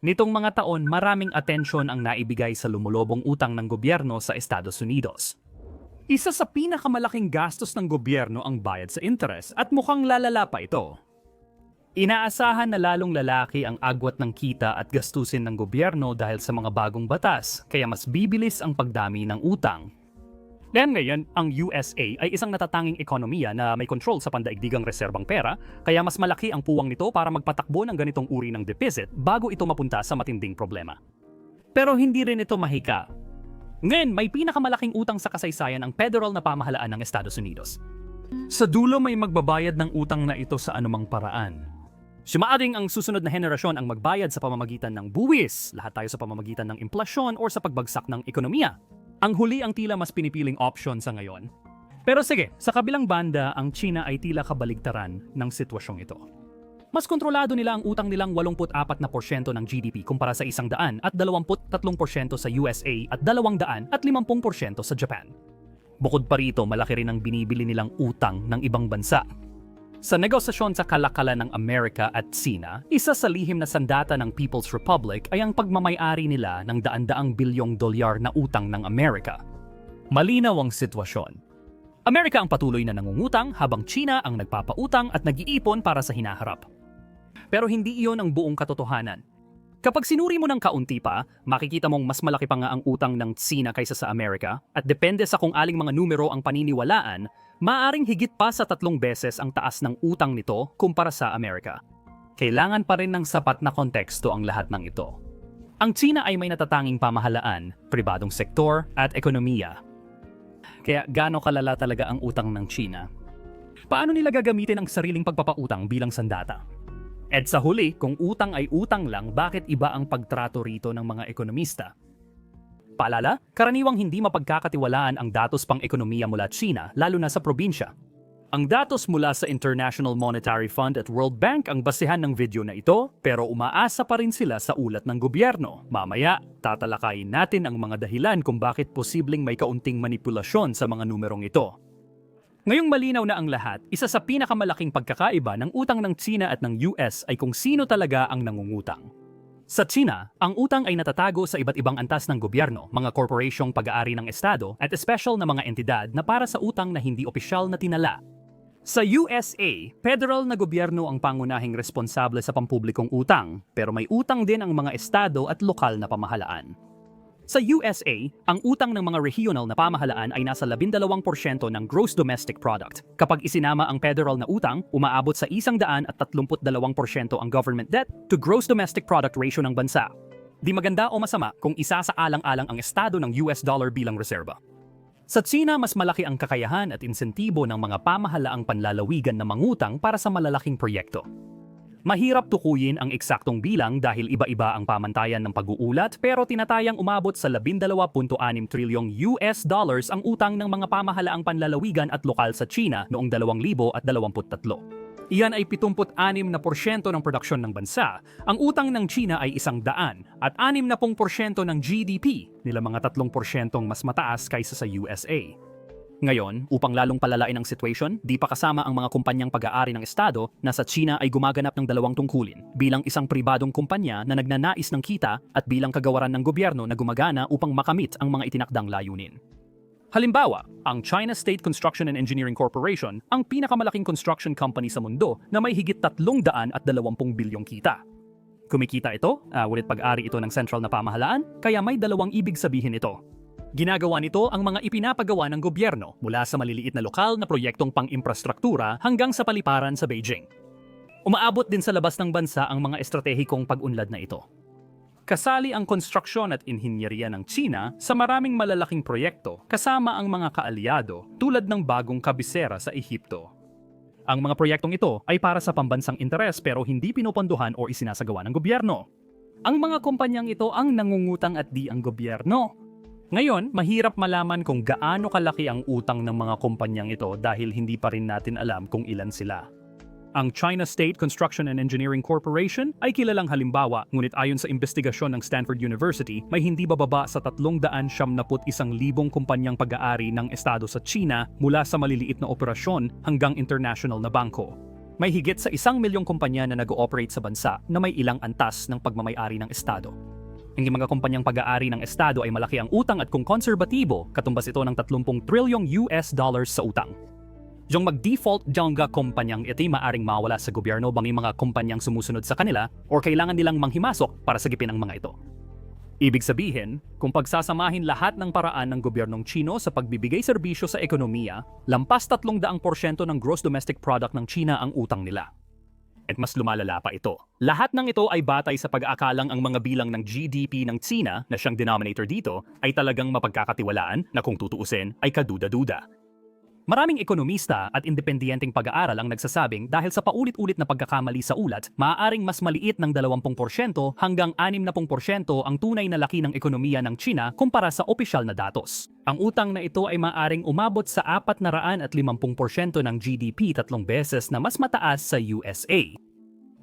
Nitong mga taon, maraming atensyon ang naibigay sa lumulobong utang ng gobyerno sa Estados Unidos. Isa sa pinakamalaking gastos ng gobyerno ang bayad sa interest at mukhang lalala pa ito. Inaasahan na lalong lalaki ang agwat ng kita at gastusin ng gobyerno dahil sa mga bagong batas, kaya mas bibilis ang pagdami ng utang. Dahil ngayon, ang USA ay isang natatanging ekonomiya na may control sa pandaigdigang reserbang pera, kaya mas malaki ang puwang nito para magpatakbo ng ganitong uri ng deficit bago ito mapunta sa matinding problema. Pero hindi rin ito mahika. Ngayon, may pinakamalaking utang sa kasaysayan ang federal na pamahalaan ng Estados Unidos. Sa dulo may magbabayad ng utang na ito sa anumang paraan. Sumaaring ang susunod na henerasyon ang magbayad sa pamamagitan ng buwis, lahat tayo sa pamamagitan ng implasyon or sa pagbagsak ng ekonomiya. Ang huli ang tila mas pinipiling option sa ngayon. Pero sige, sa kabilang banda, ang China ay tila kabaligtaran ng sitwasyong ito. Mas kontrolado nila ang utang nilang 84% ng GDP kumpara sa 100 at 23% sa USA at 200 at 50% sa Japan. Bukod pa rito, malaki rin ang binibili nilang utang ng ibang bansa. Sa negosasyon sa kalakalan ng Amerika at Sina, isa sa lihim na sandata ng People's Republic ay ang pagmamayari nila ng daan-daang bilyong dolyar na utang ng Amerika. Malinaw ang sitwasyon. Amerika ang patuloy na nangungutang habang China ang nagpapautang at nag-iipon para sa hinaharap. Pero hindi iyon ang buong katotohanan. Kapag sinuri mo ng kaunti pa, makikita mong mas malaki pa nga ang utang ng China kaysa sa Amerika at depende sa kung aling mga numero ang paniniwalaan, maaring higit pa sa tatlong beses ang taas ng utang nito kumpara sa Amerika. Kailangan pa rin ng sapat na konteksto ang lahat ng ito. Ang China ay may natatanging pamahalaan, pribadong sektor at ekonomiya. Kaya gaano kalala talaga ang utang ng China? Paano nila gagamitin ang sariling pagpapautang bilang sandata? At sa huli, kung utang ay utang lang, bakit iba ang pagtrato rito ng mga ekonomista? Paalala, karaniwang hindi mapagkakatiwalaan ang datos pang ekonomiya mula China, lalo na sa probinsya. Ang datos mula sa International Monetary Fund at World Bank ang basehan ng video na ito, pero umaasa pa rin sila sa ulat ng gobyerno. Mamaya, tatalakayin natin ang mga dahilan kung bakit posibleng may kaunting manipulasyon sa mga numerong ito. Ngayong malinaw na ang lahat, isa sa pinakamalaking pagkakaiba ng utang ng China at ng US ay kung sino talaga ang nangungutang. Sa China, ang utang ay natatago sa iba't ibang antas ng gobyerno, mga korporasyong pag-aari ng estado, at espesyal na mga entidad na para sa utang na hindi opisyal na tinala. Sa USA, federal na gobyerno ang pangunahing responsable sa pampublikong utang, pero may utang din ang mga estado at lokal na pamahalaan. Sa USA, ang utang ng mga regional na pamahalaan ay nasa 12% ng gross domestic product. Kapag isinama ang federal na utang, umaabot sa 132% ang government debt to gross domestic product ratio ng bansa. Di maganda o masama kung isa sa alang-alang ang estado ng US dollar bilang reserba. Sa China, mas malaki ang kakayahan at insentibo ng mga pamahalaang panlalawigan na mangutang para sa malalaking proyekto. Mahirap tukuyin ang eksaktong bilang dahil iba-iba ang pamantayan ng pag-uulat pero tinatayang umabot sa 12.6 trilyong US dollars ang utang ng mga pamahalaang panlalawigan at lokal sa China noong 2023. Iyan ay 76 na porsyento ng produksyon ng bansa. Ang utang ng China ay isang daan at 60 porsyento ng GDP, nila mga 3 porsyentong mas mataas kaysa sa USA. Ngayon, upang lalong palalain ang situation, di pa kasama ang mga kumpanyang pag-aari ng Estado na sa China ay gumaganap ng dalawang tungkulin bilang isang pribadong kumpanya na nagnanais ng kita at bilang kagawaran ng gobyerno na gumagana upang makamit ang mga itinakdang layunin. Halimbawa, ang China State Construction and Engineering Corporation ang pinakamalaking construction company sa mundo na may higit 320 bilyong kita. Kumikita ito, uh, ngunit pag-ari ito ng sentral na pamahalaan, kaya may dalawang ibig sabihin ito. Ginagawa nito ang mga ipinapagawa ng gobyerno mula sa maliliit na lokal na proyektong pang-imprastruktura hanggang sa paliparan sa Beijing. Umaabot din sa labas ng bansa ang mga estratehikong pag-unlad na ito. Kasali ang konstruksyon at inhinyeriya ng China sa maraming malalaking proyekto kasama ang mga kaalyado tulad ng bagong kabisera sa Ehipto. Ang mga proyektong ito ay para sa pambansang interes pero hindi pinupondohan o isinasagawa ng gobyerno. Ang mga kumpanyang ito ang nangungutang at di ang gobyerno. Ngayon, mahirap malaman kung gaano kalaki ang utang ng mga kumpanyang ito dahil hindi pa rin natin alam kung ilan sila. Ang China State Construction and Engineering Corporation ay kilalang halimbawa, ngunit ayon sa investigasyon ng Stanford University, may hindi bababa sa 371,000 kumpanyang pag-aari ng estado sa China mula sa maliliit na operasyon hanggang international na bangko. may higit sa isang milyong kumpanya na nag-ooperate sa bansa na may ilang antas ng pagmamayari ng Estado. Ang mga kumpanyang pag-aari ng Estado ay malaki ang utang at kung konserbatibo, katumbas ito ng 30 trilyong US dollars sa utang. Yung mag-default jangga kumpanyang ito'y maaring mawala sa gobyerno bang mga kumpanyang sumusunod sa kanila or kailangan nilang manghimasok para sagipin ang mga ito. Ibig sabihin, kung pagsasamahin lahat ng paraan ng gobyernong Chino sa pagbibigay serbisyo sa ekonomiya, lampas 300% ng gross domestic product ng China ang utang nila. At mas lumalala pa ito. Lahat ng ito ay batay sa pag-aakalang ang mga bilang ng GDP ng China na siyang denominator dito ay talagang mapagkakatiwalaan na kung tutuusin ay kaduda-duda. Maraming ekonomista at independiyenteng pag-aaral ang nagsasabing dahil sa paulit-ulit na pagkakamali sa ulat, maaaring mas maliit ng 20% hanggang 60% ang tunay na laki ng ekonomiya ng China kumpara sa opisyal na datos. Ang utang na ito ay maaaring umabot sa 450% ng GDP tatlong beses na mas mataas sa USA.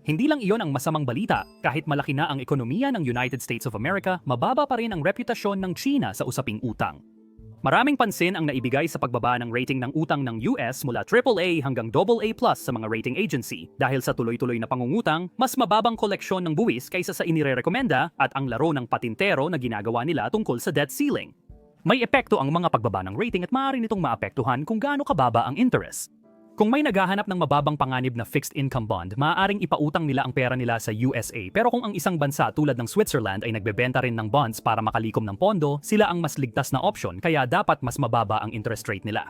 Hindi lang iyon ang masamang balita, kahit malaki na ang ekonomiya ng United States of America, mababa pa rin ang reputasyon ng China sa usaping utang. Maraming pansin ang naibigay sa pagbaba ng rating ng utang ng US mula AAA hanggang AA sa mga rating agency dahil sa tuloy-tuloy na pangungutang, mas mababang koleksyon ng buwis kaysa sa inirerekomenda at ang laro ng patintero na ginagawa nila tungkol sa debt ceiling. May epekto ang mga pagbaba ng rating at maaari nitong maapektuhan kung gaano kababa ang interest. Kung may naghahanap ng mababang panganib na fixed income bond, maaaring ipautang nila ang pera nila sa USA. Pero kung ang isang bansa tulad ng Switzerland ay nagbebenta rin ng bonds para makalikom ng pondo, sila ang mas ligtas na option kaya dapat mas mababa ang interest rate nila.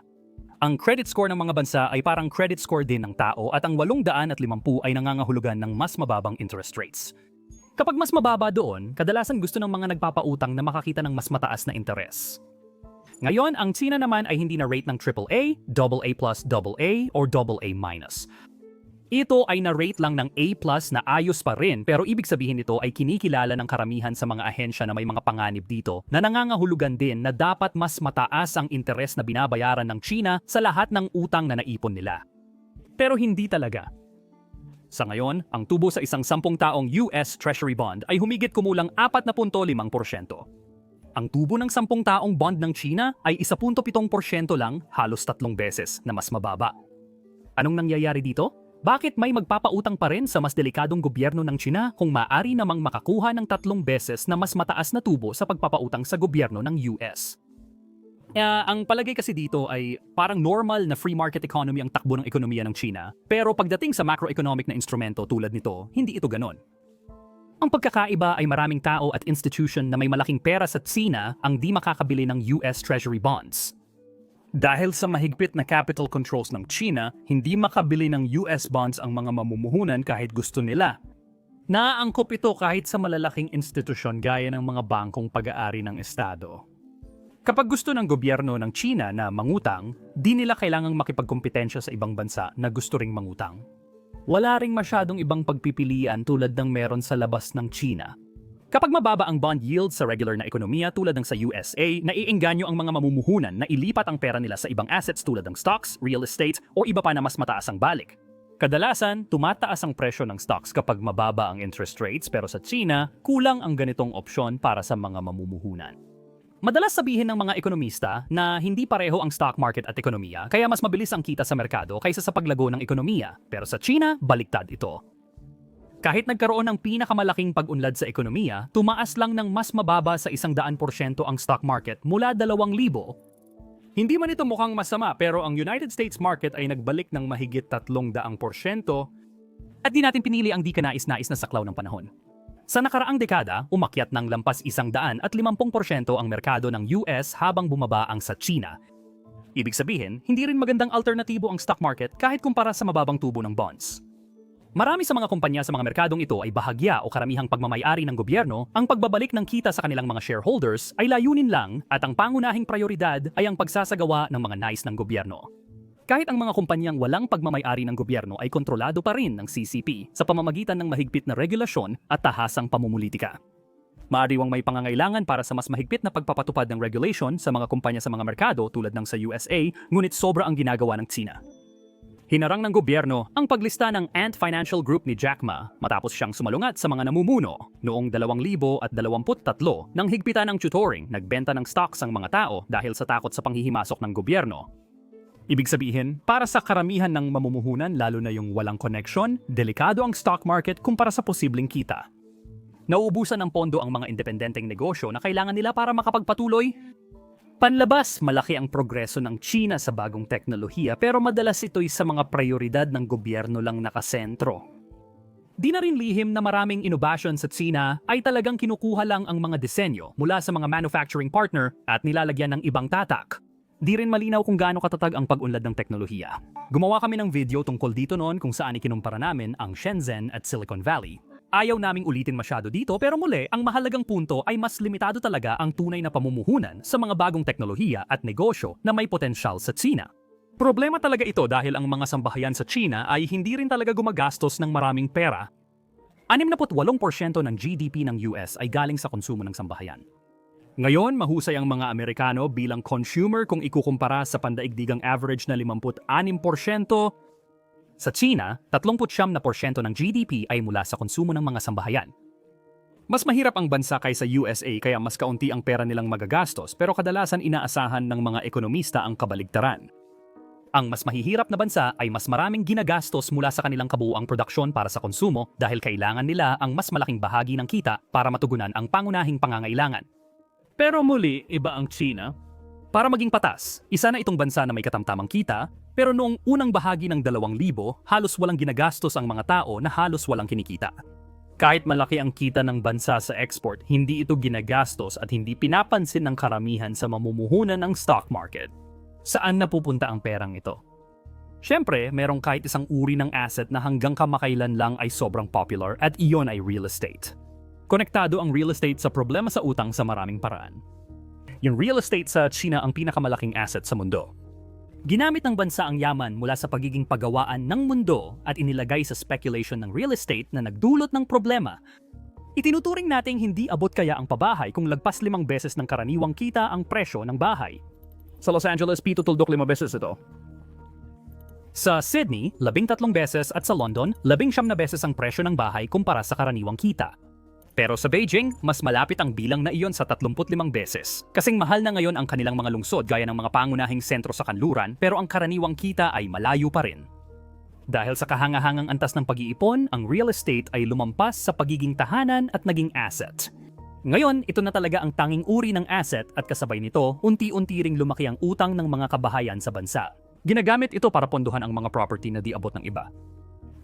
Ang credit score ng mga bansa ay parang credit score din ng tao at ang 850 ay nangangahulugan ng mas mababang interest rates. Kapag mas mababa doon, kadalasan gusto ng mga nagpapautang na makakita ng mas mataas na interes. Ngayon, ang China naman ay hindi na rate ng AAA, AA AA, or AA. Ito ay na-rate lang ng A na ayos pa rin pero ibig sabihin nito ay kinikilala ng karamihan sa mga ahensya na may mga panganib dito na nangangahulugan din na dapat mas mataas ang interes na binabayaran ng China sa lahat ng utang na naipon nila. Pero hindi talaga. Sa ngayon, ang tubo sa isang sampung taong US Treasury Bond ay humigit kumulang 4.5%. Ang tubo ng 10 taong bond ng China ay 1.7% lang halos tatlong beses na mas mababa. Anong nangyayari dito? Bakit may magpapautang pa rin sa mas delikadong gobyerno ng China kung maaari namang makakuha ng tatlong beses na mas mataas na tubo sa pagpapautang sa gobyerno ng US? Kaya ang palagay kasi dito ay parang normal na free market economy ang takbo ng ekonomiya ng China, pero pagdating sa macroeconomic na instrumento tulad nito, hindi ito ganon. Ang pagkakaiba ay maraming tao at institution na may malaking pera sa China ang di makakabili ng US Treasury bonds. Dahil sa mahigpit na capital controls ng China, hindi makabili ng US bonds ang mga mamumuhunan kahit gusto nila. Naaangkop ito kahit sa malalaking institusyon gaya ng mga bangkong pag-aari ng Estado. Kapag gusto ng gobyerno ng China na mangutang, di nila kailangang makipagkompetensya sa ibang bansa na gusto ring mangutang wala ring masyadong ibang pagpipilian tulad ng meron sa labas ng China. Kapag mababa ang bond yield sa regular na ekonomiya tulad ng sa USA, naiengganyo ang mga mamumuhunan na ilipat ang pera nila sa ibang assets tulad ng stocks, real estate, o iba pa na mas mataas ang balik. Kadalasan, tumataas ang presyo ng stocks kapag mababa ang interest rates pero sa China, kulang ang ganitong opsyon para sa mga mamumuhunan. Madalas sabihin ng mga ekonomista na hindi pareho ang stock market at ekonomiya kaya mas mabilis ang kita sa merkado kaysa sa paglago ng ekonomiya. Pero sa China, baliktad ito. Kahit nagkaroon ng pinakamalaking pag-unlad sa ekonomiya, tumaas lang ng mas mababa sa isang daan porsyento ang stock market mula 2,000. Hindi man ito mukhang masama pero ang United States market ay nagbalik ng mahigit 300 porsyento at di natin pinili ang di kanais-nais na saklaw ng panahon. Sa nakaraang dekada, umakyat ng lampas isang daan at 50% ang merkado ng US habang bumaba ang sa China. Ibig sabihin, hindi rin magandang alternatibo ang stock market kahit kumpara sa mababang tubo ng bonds. Marami sa mga kumpanya sa mga merkadong ito ay bahagya o karamihang pagmamayari ng gobyerno, ang pagbabalik ng kita sa kanilang mga shareholders ay layunin lang at ang pangunahing prioridad ay ang pagsasagawa ng mga nais ng gobyerno. Kahit ang mga kumpanyang walang pagmamayari ng gobyerno ay kontrolado pa rin ng CCP sa pamamagitan ng mahigpit na regulasyon at tahasang pamumulitika. Maariwang may pangangailangan para sa mas mahigpit na pagpapatupad ng regulation sa mga kumpanya sa mga merkado tulad ng sa USA, ngunit sobra ang ginagawa ng China. Hinarang ng gobyerno ang paglista ng Ant Financial Group ni Jack Ma matapos siyang sumalungat sa mga namumuno noong 2023 nang higpitan ng tutoring nagbenta ng stocks ang mga tao dahil sa takot sa panghihimasok ng gobyerno Ibig sabihin, para sa karamihan ng mamumuhunan lalo na yung walang connection, delikado ang stock market kumpara sa posibleng kita. Nauubusan ng pondo ang mga independenteng negosyo na kailangan nila para makapagpatuloy. Panlabas, malaki ang progreso ng China sa bagong teknolohiya pero madalas ito'y sa mga prioridad ng gobyerno lang nakasentro. Di na rin lihim na maraming innovation sa China ay talagang kinukuha lang ang mga disenyo mula sa mga manufacturing partner at nilalagyan ng ibang tatak. Di rin malinaw kung gaano katatag ang pag-unlad ng teknolohiya. Gumawa kami ng video tungkol dito noon kung saan ikinumpara namin ang Shenzhen at Silicon Valley. Ayaw naming ulitin masyado dito pero muli, ang mahalagang punto ay mas limitado talaga ang tunay na pamumuhunan sa mga bagong teknolohiya at negosyo na may potensyal sa China. Problema talaga ito dahil ang mga sambahayan sa China ay hindi rin talaga gumagastos ng maraming pera. 68% ng GDP ng US ay galing sa konsumo ng sambahayan. Ngayon, mahusay ang mga Amerikano bilang consumer kung ikukumpara sa pandaigdigang average na 56%. Sa China, 39% na porsyento ng GDP ay mula sa konsumo ng mga sambahayan. Mas mahirap ang bansa kaysa USA kaya mas kaunti ang pera nilang magagastos pero kadalasan inaasahan ng mga ekonomista ang kabaligtaran. Ang mas mahihirap na bansa ay mas maraming ginagastos mula sa kanilang kabuuang produksyon para sa konsumo dahil kailangan nila ang mas malaking bahagi ng kita para matugunan ang pangunahing pangangailangan. Pero muli, iba ang China. Para maging patas, isa na itong bansa na may katamtamang kita, pero noong unang bahagi ng 2,000, halos walang ginagastos ang mga tao na halos walang kinikita. Kahit malaki ang kita ng bansa sa export, hindi ito ginagastos at hindi pinapansin ng karamihan sa mamumuhunan ng stock market. Saan napupunta ang perang ito? Siyempre, merong kahit isang uri ng asset na hanggang kamakailan lang ay sobrang popular at iyon ay real estate. Konektado ang real estate sa problema sa utang sa maraming paraan. Yung real estate sa China ang pinakamalaking asset sa mundo. Ginamit ng bansa ang yaman mula sa pagiging pagawaan ng mundo at inilagay sa speculation ng real estate na nagdulot ng problema. Itinuturing nating hindi abot kaya ang pabahay kung lagpas limang beses ng karaniwang kita ang presyo ng bahay. Sa Los Angeles, pito tuldok lima beses ito. Sa Sydney, labing tatlong beses at sa London, labing siyam na beses ang presyo ng bahay kumpara sa karaniwang kita. Pero sa Beijing, mas malapit ang bilang na iyon sa 35 beses. Kasing mahal na ngayon ang kanilang mga lungsod gaya ng mga pangunahing sentro sa kanluran pero ang karaniwang kita ay malayo pa rin. Dahil sa kahangahangang antas ng pag-iipon, ang real estate ay lumampas sa pagiging tahanan at naging asset. Ngayon, ito na talaga ang tanging uri ng asset at kasabay nito, unti-unti ring lumaki ang utang ng mga kabahayan sa bansa. Ginagamit ito para pondohan ang mga property na di abot ng iba.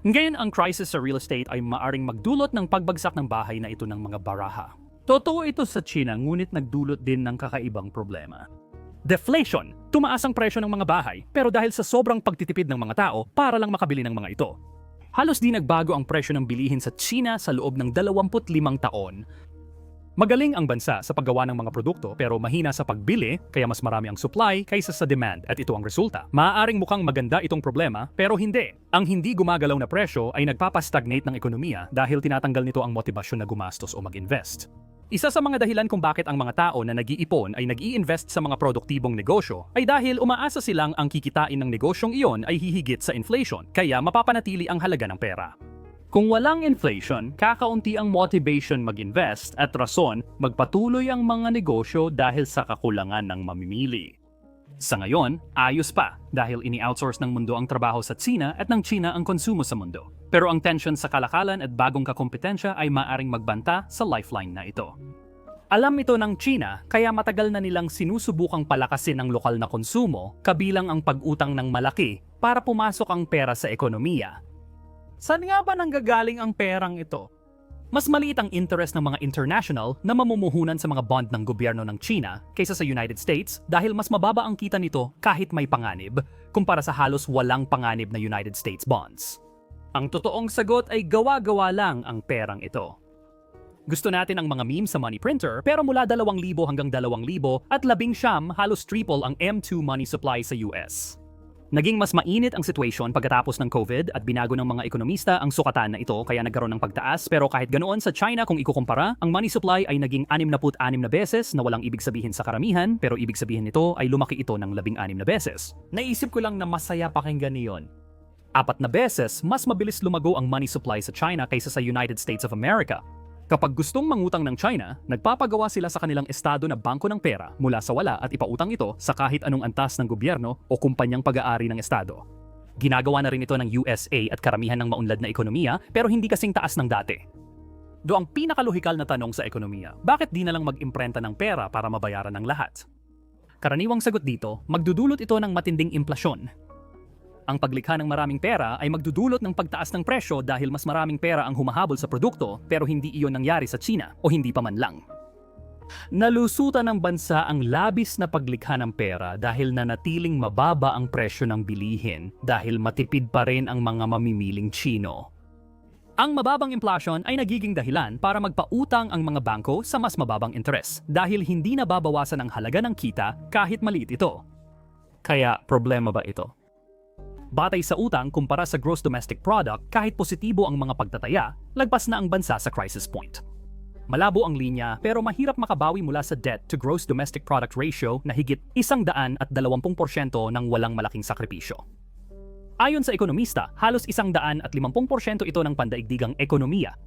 Ngayon, ang crisis sa real estate ay maaring magdulot ng pagbagsak ng bahay na ito ng mga baraha. Totoo ito sa China ngunit nagdulot din ng kakaibang problema. Deflation. Tumaas ang presyo ng mga bahay pero dahil sa sobrang pagtitipid ng mga tao para lang makabili ng mga ito. Halos di nagbago ang presyo ng bilihin sa China sa loob ng 25 taon Magaling ang bansa sa paggawa ng mga produkto pero mahina sa pagbili kaya mas marami ang supply kaysa sa demand at ito ang resulta. Maaaring mukhang maganda itong problema pero hindi. Ang hindi gumagalaw na presyo ay nagpapastagnate ng ekonomiya dahil tinatanggal nito ang motibasyon na gumastos o mag-invest. Isa sa mga dahilan kung bakit ang mga tao na nag-iipon ay nag invest sa mga produktibong negosyo ay dahil umaasa silang ang kikitain ng negosyong iyon ay hihigit sa inflation kaya mapapanatili ang halaga ng pera. Kung walang inflation, kakaunti ang motivation mag-invest at rason magpatuloy ang mga negosyo dahil sa kakulangan ng mamimili. Sa ngayon, ayos pa dahil ini-outsource ng mundo ang trabaho sa China at ng China ang konsumo sa mundo. Pero ang tension sa kalakalan at bagong kakompetensya ay maaring magbanta sa lifeline na ito. Alam ito ng China kaya matagal na nilang sinusubukang palakasin ang lokal na konsumo kabilang ang pag-utang ng malaki para pumasok ang pera sa ekonomiya Saan nga ba nanggagaling ang perang ito? Mas maliit ang interest ng mga international na mamumuhunan sa mga bond ng gobyerno ng China kaysa sa United States dahil mas mababa ang kita nito kahit may panganib kumpara sa halos walang panganib na United States bonds. Ang totoong sagot ay gawa-gawa lang ang perang ito. Gusto natin ang mga meme sa money printer pero mula 2,000 hanggang 2,000 at labing siyam halos triple ang M2 money supply sa US. Naging mas mainit ang situation pagkatapos ng COVID at binago ng mga ekonomista ang sukatan na ito kaya nagkaroon ng pagtaas pero kahit ganoon sa China kung ikukumpara, ang money supply ay naging 66 na beses na walang ibig sabihin sa karamihan pero ibig sabihin nito ay lumaki ito ng 16 na beses. Naisip ko lang na masaya pakinggan niyon. Apat na beses, mas mabilis lumago ang money supply sa China kaysa sa United States of America. Kapag gustong mangutang ng China, nagpapagawa sila sa kanilang estado na bangko ng pera mula sa wala at ipautang ito sa kahit anong antas ng gobyerno o kumpanyang pag-aari ng estado. Ginagawa na rin ito ng USA at karamihan ng maunlad na ekonomiya pero hindi kasing taas ng dati. Do ang pinakalohikal na tanong sa ekonomiya, bakit di na lang mag-imprenta ng pera para mabayaran ng lahat? Karaniwang sagot dito, magdudulot ito ng matinding implasyon. Ang paglikha ng maraming pera ay magdudulot ng pagtaas ng presyo dahil mas maraming pera ang humahabol sa produkto pero hindi iyon nangyari sa China o hindi pa man lang. Nalusutan ng bansa ang labis na paglikha ng pera dahil nanatiling mababa ang presyo ng bilihin dahil matipid pa rin ang mga mamimiling Chino. Ang mababang inflation ay nagiging dahilan para magpautang ang mga bangko sa mas mababang interes dahil hindi nababawasan ang halaga ng kita kahit maliit ito. Kaya problema ba ito? Batay sa utang kumpara sa gross domestic product kahit positibo ang mga pagtataya, lagpas na ang bansa sa crisis point. Malabo ang linya pero mahirap makabawi mula sa debt to gross domestic product ratio na higit isang daan at 20% ng walang malaking sakripisyo. Ayon sa ekonomista, halos isang daan at 50% ito ng pandaigdigang ekonomiya.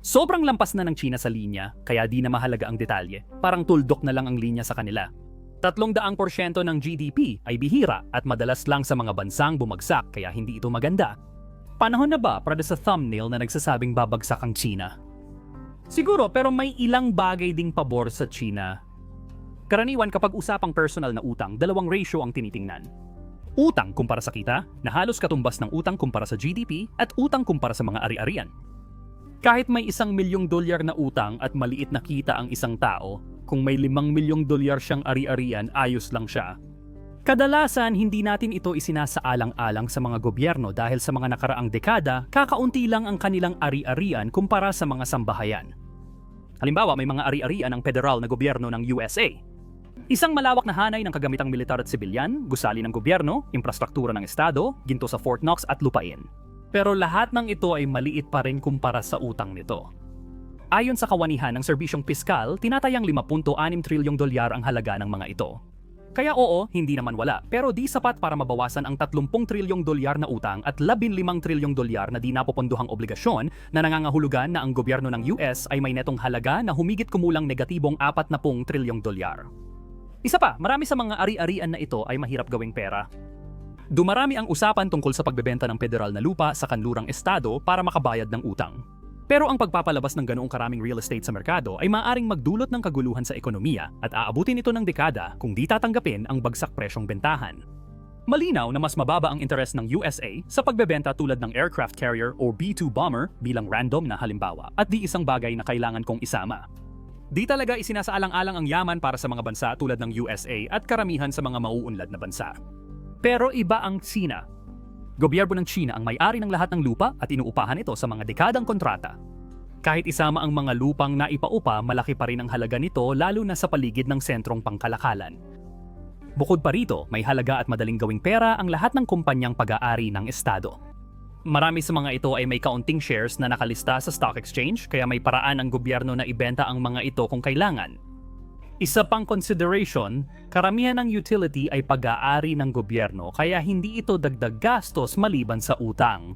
Sobrang lampas na ng China sa linya, kaya di na mahalaga ang detalye. Parang tuldok na lang ang linya sa kanila. Tatlong daang porsyento ng GDP ay bihira at madalas lang sa mga bansang bumagsak kaya hindi ito maganda. Panahon na ba para sa thumbnail na nagsasabing babagsak ang China? Siguro pero may ilang bagay ding pabor sa China. Karaniwan kapag usapang personal na utang, dalawang ratio ang tinitingnan. Utang kumpara sa kita, na halos katumbas ng utang kumpara sa GDP at utang kumpara sa mga ari-arian. Kahit may isang milyong dolyar na utang at maliit na kita ang isang tao, kung may limang milyong dolyar siyang ari-arian, ayos lang siya. Kadalasan, hindi natin ito isinasaalang-alang sa mga gobyerno dahil sa mga nakaraang dekada, kakaunti lang ang kanilang ari-arian kumpara sa mga sambahayan. Halimbawa, may mga ari-arian ng federal na gobyerno ng USA. Isang malawak na hanay ng kagamitang militar at sibilyan, gusali ng gobyerno, infrastruktura ng estado, ginto sa Fort Knox at lupain. Pero lahat ng ito ay maliit pa rin kumpara sa utang nito. Ayon sa kawanihan ng serbisyong piskal, tinatayang 5.6 trilyong dolyar ang halaga ng mga ito. Kaya oo, hindi naman wala, pero di sapat para mabawasan ang 30 trilyong dolyar na utang at 15 trilyong dolyar na di napopondohang obligasyon na nangangahulugan na ang gobyerno ng US ay may netong halaga na humigit kumulang negatibong 40 trilyong dolyar. Isa pa, marami sa mga ari-arian na ito ay mahirap gawing pera. Dumarami ang usapan tungkol sa pagbebenta ng federal na lupa sa kanlurang estado para makabayad ng utang. Pero ang pagpapalabas ng ganoong karaming real estate sa merkado ay maaaring magdulot ng kaguluhan sa ekonomiya at aabutin ito ng dekada kung di tatanggapin ang bagsak presyong bentahan. Malinaw na mas mababa ang interes ng USA sa pagbebenta tulad ng aircraft carrier o B-2 bomber bilang random na halimbawa at di isang bagay na kailangan kong isama. Di talaga isinasaalang-alang ang yaman para sa mga bansa tulad ng USA at karamihan sa mga mauunlad na bansa. Pero iba ang China. Gobyerno ng China ang may-ari ng lahat ng lupa at inuupahan ito sa mga dekadang kontrata. Kahit isama ang mga lupang naipaupa, malaki pa rin ang halaga nito lalo na sa paligid ng sentrong pangkalakalan. Bukod pa rito, may halaga at madaling gawing pera ang lahat ng kumpanyang pag-aari ng estado. Marami sa mga ito ay may kaunting shares na nakalista sa stock exchange kaya may paraan ang gobyerno na ibenta ang mga ito kung kailangan. Isa pang consideration, karamihan ng utility ay pag-aari ng gobyerno kaya hindi ito dagdag gastos maliban sa utang.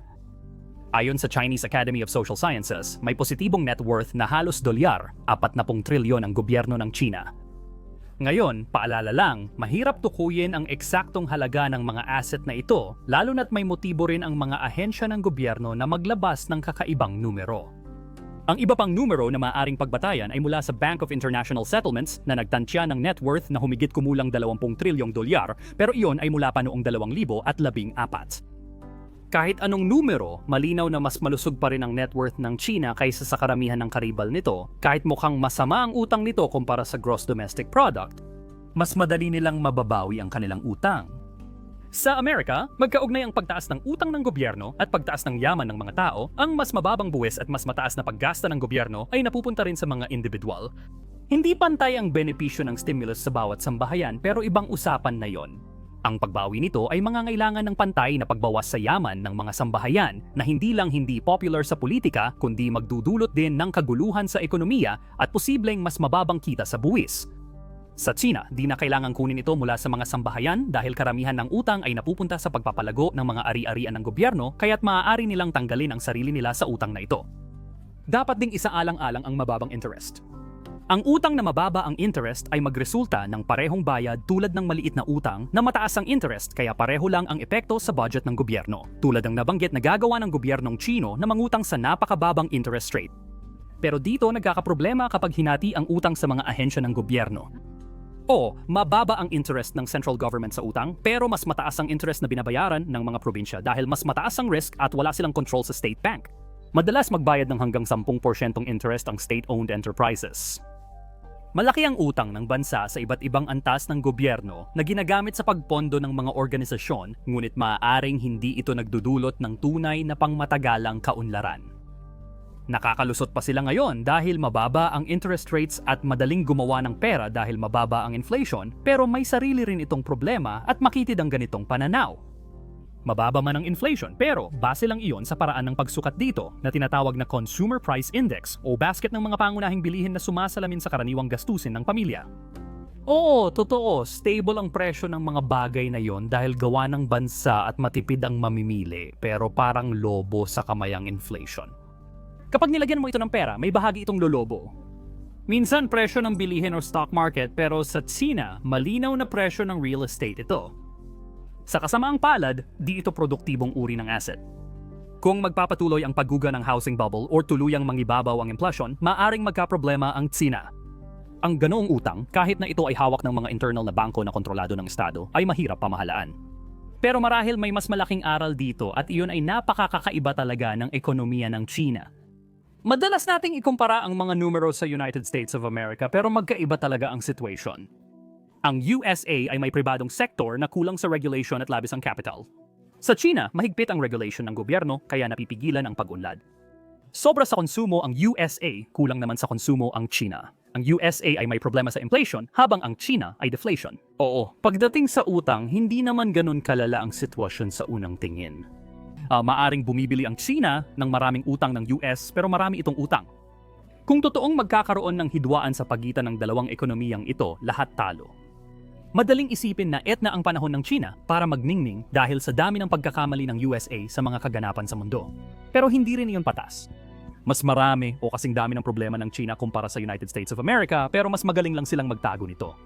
Ayon sa Chinese Academy of Social Sciences, may positibong net worth na halos dolyar, 40 trilyon ang gobyerno ng China. Ngayon, paalala lang, mahirap tukuyin ang eksaktong halaga ng mga asset na ito, lalo na't may motibo rin ang mga ahensya ng gobyerno na maglabas ng kakaibang numero. Ang iba pang numero na maaaring pagbatayan ay mula sa Bank of International Settlements na nagtantya ng net worth na humigit kumulang 20 trilyong dolyar pero iyon ay mula pa noong 2014. Kahit anong numero, malinaw na mas malusog pa rin ang net worth ng China kaysa sa karamihan ng karibal nito, kahit mukhang masama ang utang nito kumpara sa gross domestic product. Mas madali nilang mababawi ang kanilang utang. Sa Amerika, magkaugnay ang pagtaas ng utang ng gobyerno at pagtaas ng yaman ng mga tao, ang mas mababang buwis at mas mataas na paggasta ng gobyerno ay napupunta rin sa mga individual. Hindi pantay ang benepisyo ng stimulus sa bawat sambahayan pero ibang usapan na yon. Ang pagbawi nito ay mangangailangan ng pantay na pagbawas sa yaman ng mga sambahayan na hindi lang hindi popular sa politika kundi magdudulot din ng kaguluhan sa ekonomiya at posibleng mas mababang kita sa buwis. Sa China, di na kailangang kunin ito mula sa mga sambahayan dahil karamihan ng utang ay napupunta sa pagpapalago ng mga ari-arian ng gobyerno kaya't maaari nilang tanggalin ang sarili nila sa utang na ito. dapat ding isaalang-alang ang mababang interest. Ang utang na mababa ang interest ay magresulta ng parehong bayad tulad ng maliit na utang na mataas ang interest kaya pareho lang ang epekto sa budget ng gobyerno. Tulad ng nabanggit na gagawa ng gobyernong Chino na mangutang sa napakababang interest rate. Pero dito nagkakaproblema kapag hinati ang utang sa mga ahensya ng gobyerno. O, mababa ang interest ng central government sa utang pero mas mataas ang interest na binabayaran ng mga probinsya dahil mas mataas ang risk at wala silang control sa state bank. Madalas magbayad ng hanggang 10% interest ang state-owned enterprises. Malaki ang utang ng bansa sa iba't ibang antas ng gobyerno na ginagamit sa pagpondo ng mga organisasyon ngunit maaaring hindi ito nagdudulot ng tunay na pangmatagalang kaunlaran. Nakakalusot pa sila ngayon dahil mababa ang interest rates at madaling gumawa ng pera dahil mababa ang inflation pero may sarili rin itong problema at makitid ang ganitong pananaw. Mababa man ang inflation pero base lang iyon sa paraan ng pagsukat dito na tinatawag na Consumer Price Index o basket ng mga pangunahing bilihin na sumasalamin sa karaniwang gastusin ng pamilya. Oo, totoo, stable ang presyo ng mga bagay na yon dahil gawa ng bansa at matipid ang mamimili pero parang lobo sa kamayang inflation. Kapag nilagyan mo ito ng pera, may bahagi itong lolobo. Minsan presyo ng bilihin o stock market pero sa Tsina, malinaw na presyo ng real estate ito. Sa kasamaang palad, di ito produktibong uri ng asset. Kung magpapatuloy ang pagguga ng housing bubble or tuluyang mangibabaw ang inflation, maaring magkaproblema ang Tsina. Ang ganoong utang, kahit na ito ay hawak ng mga internal na bangko na kontrolado ng Estado, ay mahirap pamahalaan. Pero marahil may mas malaking aral dito at iyon ay napakakaiba talaga ng ekonomiya ng China. Madalas nating ikumpara ang mga numero sa United States of America pero magkaiba talaga ang situation. Ang USA ay may pribadong sektor na kulang sa regulation at labis ang capital. Sa China, mahigpit ang regulation ng gobyerno kaya napipigilan ang pag-unlad. Sobra sa konsumo ang USA, kulang naman sa konsumo ang China. Ang USA ay may problema sa inflation habang ang China ay deflation. Oo, pagdating sa utang, hindi naman ganun kalala ang sitwasyon sa unang tingin. Ah, maaring bumibili ang China ng maraming utang ng US pero marami itong utang. Kung totoong magkakaroon ng hidwaan sa pagitan ng dalawang ekonomiyang ito, lahat talo. Madaling isipin na etna ang panahon ng China para magningning dahil sa dami ng pagkakamali ng USA sa mga kaganapan sa mundo. Pero hindi rin iyon patas. Mas marami o kasing dami ng problema ng China kumpara sa United States of America pero mas magaling lang silang magtago nito.